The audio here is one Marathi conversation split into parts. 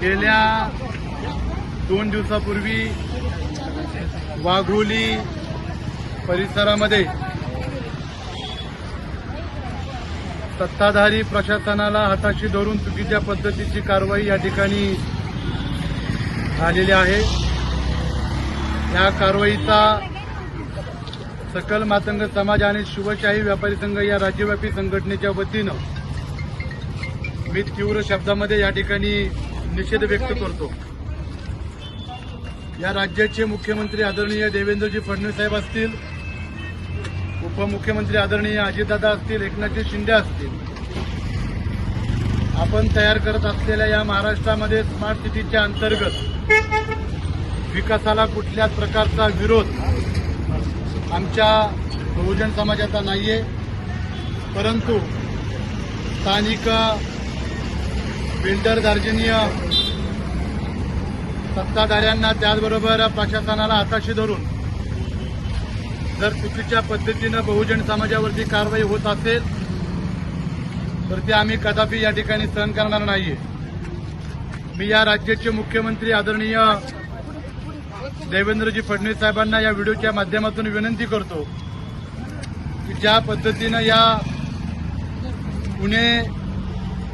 गेल्या दोन दिवसापूर्वी वाघोली परिसरामध्ये सत्ताधारी प्रशासनाला हाताशी धरून चुकीच्या पद्धतीची कारवाई या ठिकाणी झालेली आहे. या कारवाईचा सकल मातंग समाज आणि शिवशाही व्यापारी संघ या राज्यव्यापी संघटनेच्या वतीनं मी तीव्र शब्दामध्ये या ठिकाणी निषेध व्यक्त करतो. या राज्याचे मुख्यमंत्री आदरणीय देवेंद्रजी फडणवीस साहेब असतील उपमुख्यमंत्री आदरणीय अजितदादा असतील एकनाथजी शिंदे असतील आपण तयार करत असलेल्या या महाराष्ट्रामध्ये स्मार्ट सिटीच्या अंतर्गत विकासाला कुठल्याच प्रकारचा विरोध आमच्या बहुजन समाजाचा नाहीये. परंतु स्थानिक बिल्डर दार्जनीय सत्ताधाऱ्यांना त्याचबरोबर प्रशासनाला हाताशी धरून जर चुकीच्या पद्धतीनं बहुजन समाजावरती कारवाई होत असेल तर ते आम्ही कदापि या ठिकाणी सहन करणार नाहीये. मी या राज्याचे मुख्यमंत्री आदरणीय देवेंद्रजी फडणवीस साहेबांना या व्हिडिओच्या माध्यमातून विनंती करतो की ज्या पद्धतीनं या पुणे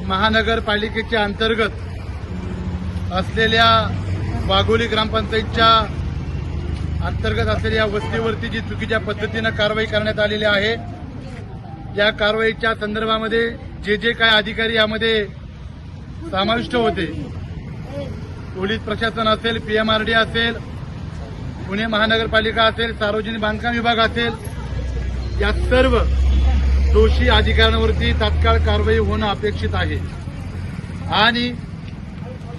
महानगरपालिकेच्या अंतर्गत असलेल्या वाघोली ग्रामपंचायतच्या अंतर्गत असलेल्या या वस्तीवरती जी चुकीच्या पद्धतीनं कारवाई करण्यात आलेली आहे या कारवाईच्या संदर्भामध्ये जे जे काय अधिकारी यामध्ये समाविष्ट होते पोलीस प्रशासन असेल पीएमआरडी असेल पुणे महानगरपालिका असेल सार्वजनिक बांधकाम विभाग असेल या सर्व दोषी अधिकाऱ्यांवरती तात्काळ कारवाई होणं अपेक्षित आहे. आणि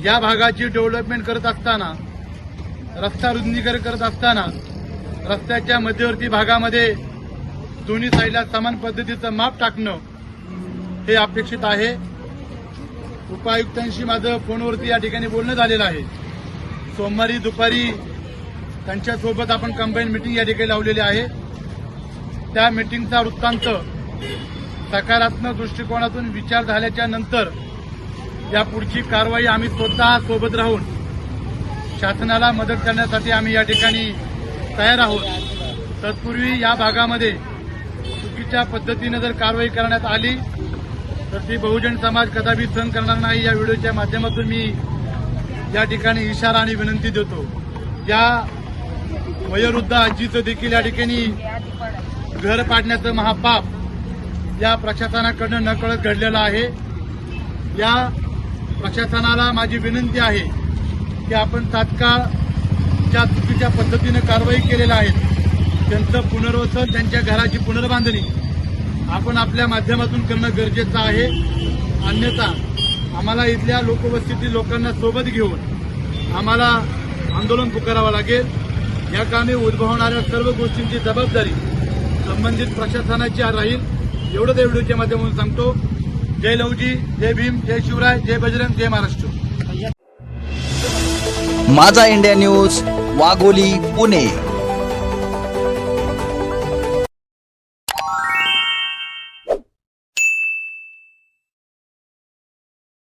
या भागाची डेव्हलपमेंट करत असताना रस्ता रुंदीकरण करत असताना रस्त्याच्या मध्यवर्ती भागामध्ये दोन्ही साईडला समान पद्धतीचं माप टाकणं हे अपेक्षित आहे. उपायुक्तांशी माझं फोनवरती या ठिकाणी बोलणं झालेलं आहे. सोमवारी दुपारी त्यांच्यासोबत आपण कंबाईन मिटिंग या ठिकाणी लावलेली आहे. त्या मिटिंगचा वृत्तांत सकारात्मक दृष्टिकोनातून विचार झाल्याच्यानंतर या पुढची कारवाई आम्ही स्वतः सोबत राहून शासनाला मदत करण्यासाठी आम्ही या ठिकाणी तयार आहोत. तत्पूर्वी या भागामध्ये चुकीच्या पद्धतीनं जर कारवाई करण्यात आली तर ती बहुजन समाज कदापि सहन करणार नाही. या व्हिडिओच्या माध्यमातून मी या ठिकाणी इशारा आणि विनंती देतो. या वयोवृद्ध आजीचं देखील या ठिकाणी घर पाडण्याचं महापाप या प्रशासनाकडनं नकळत घडलेलं आहे. या प्रशासनाला माझी विनंती आहे की आपण तात्काळ ज्या चुकीच्या पद्धतीनं कारवाई केलेल्या आहेत त्यांचं पुनर्वसन त्यांच्या घराची पुनर्बांधणी आपण आपल्या माध्यमातून करणं गरजेचं आहे. अन्यथा आम्हाला इथल्या लोकवस्तीतील लोकांना सोबत घेऊन आम्हाला आंदोलन पुकारावं लागेल. या कामी उद्भवणाऱ्या सर्व गोष्टींची जबाबदारी संबंधित प्रशासनाची राहील. एवढं त्या व्हिडिओच्या माध्यमातून सांगतो. जय लवजी जय भीम जय शिवराय जय बजरंग जय महाराष्ट्र. माझा इंडिया न्यूज वाघोली पुणे.